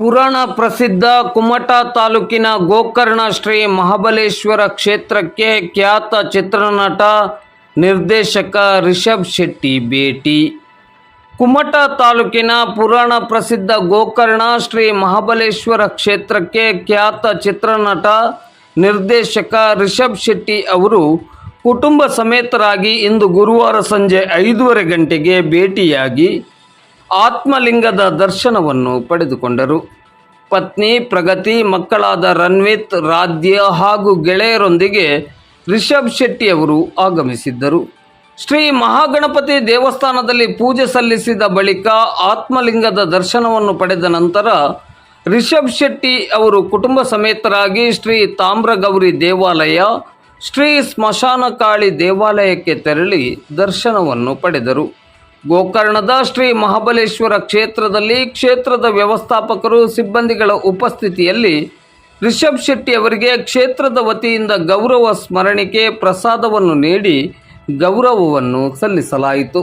ಪುರಾಣ ಪ್ರಸಿದ್ಧ ಕುಮಟಾ ತಾಲೂಕಿನ ಗೋಕರ್ಣ ಶ್ರೀ ಮಹಾಬಲೇಶ್ವರ ಕ್ಷೇತ್ರಕ್ಕೆ ಖ್ಯಾತ ಚಿತ್ರನಟ ನಿರ್ದೇಶಕ ರಿಷಬ್ ಶೆಟ್ಟಿ ಭೇಟಿ. ಕುಮಟಾ ತಾಲೂಕಿನ ಪುರಾಣ ಪ್ರಸಿದ್ಧ ಗೋಕರ್ಣ ಶ್ರೀ ಮಹಾಬಲೇಶ್ವರ ಕ್ಷೇತ್ರಕ್ಕೆ ಖ್ಯಾತ ಚಿತ್ರನಟ ನಿರ್ದೇಶಕ ರಿಷಬ್ ಶೆಟ್ಟಿ ಅವರು ಕುಟುಂಬ ಸಮೇತರಾಗಿ ಇಂದು ಗುರುವಾರ ಸಂಜೆ ಐದೂವರೆ ಗಂಟೆಗೆ ಭೇಟಿಯಾಗಿ ಆತ್ಮಲಿಂಗದ ದರ್ಶನವನ್ನು ಪಡೆದುಕೊಂಡರು. ಪತ್ನಿ, ಪ್ರಗತಿ, ಮಕ್ಕಳಾದ ರನ್ವಿತ್ ರಾಧ್ಯ ಹಾಗೂ ಗೆಳೆಯರೊಂದಿಗೆ ರಿಷಬ್ ಶೆಟ್ಟಿ ಅವರು ಆಗಮಿಸಿದ್ದರು. ಶ್ರೀ ಮಹಾಗಣಪತಿ ದೇವಸ್ಥಾನದಲ್ಲಿ ಪೂಜೆ ಸಲ್ಲಿಸಿದ ಬಳಿಕ ಆತ್ಮಲಿಂಗದ ದರ್ಶನವನ್ನು ಪಡೆದ ನಂತರ ರಿಷಬ್ ಶೆಟ್ಟಿ ಅವರು ಕುಟುಂಬ ಸಮೇತರಾಗಿ ಶ್ರೀ ತಾಮ್ರಗೌರಿ ದೇವಾಲಯ, ಶ್ರೀ ಸ್ಮಶಾನಕಾಳಿ ದೇವಾಲಯಕ್ಕೆ ತೆರಳಿ ದರ್ಶನವನ್ನು ಪಡೆದರು. ಗೋಕರ್ಣದ ಶ್ರೀ ಮಹಾಬಲೇಶ್ವರ ಕ್ಷೇತ್ರದಲ್ಲಿ ಕ್ಷೇತ್ರದ ವ್ಯವಸ್ಥಾಪಕರು, ಸಿಬ್ಬಂದಿಗಳ ಉಪಸ್ಥಿತಿಯಲ್ಲಿ ರಿಷಬ್ ಶೆಟ್ಟಿ ಅವರಿಗೆ ಕ್ಷೇತ್ರದ ವತಿಯಿಂದ ಗೌರವ ಸ್ಮರಣಿಕೆ ಪ್ರಸಾದವನ್ನು ನೀಡಿ ಗೌರವವನ್ನು ಸಲ್ಲಿಸಲಾಯಿತು.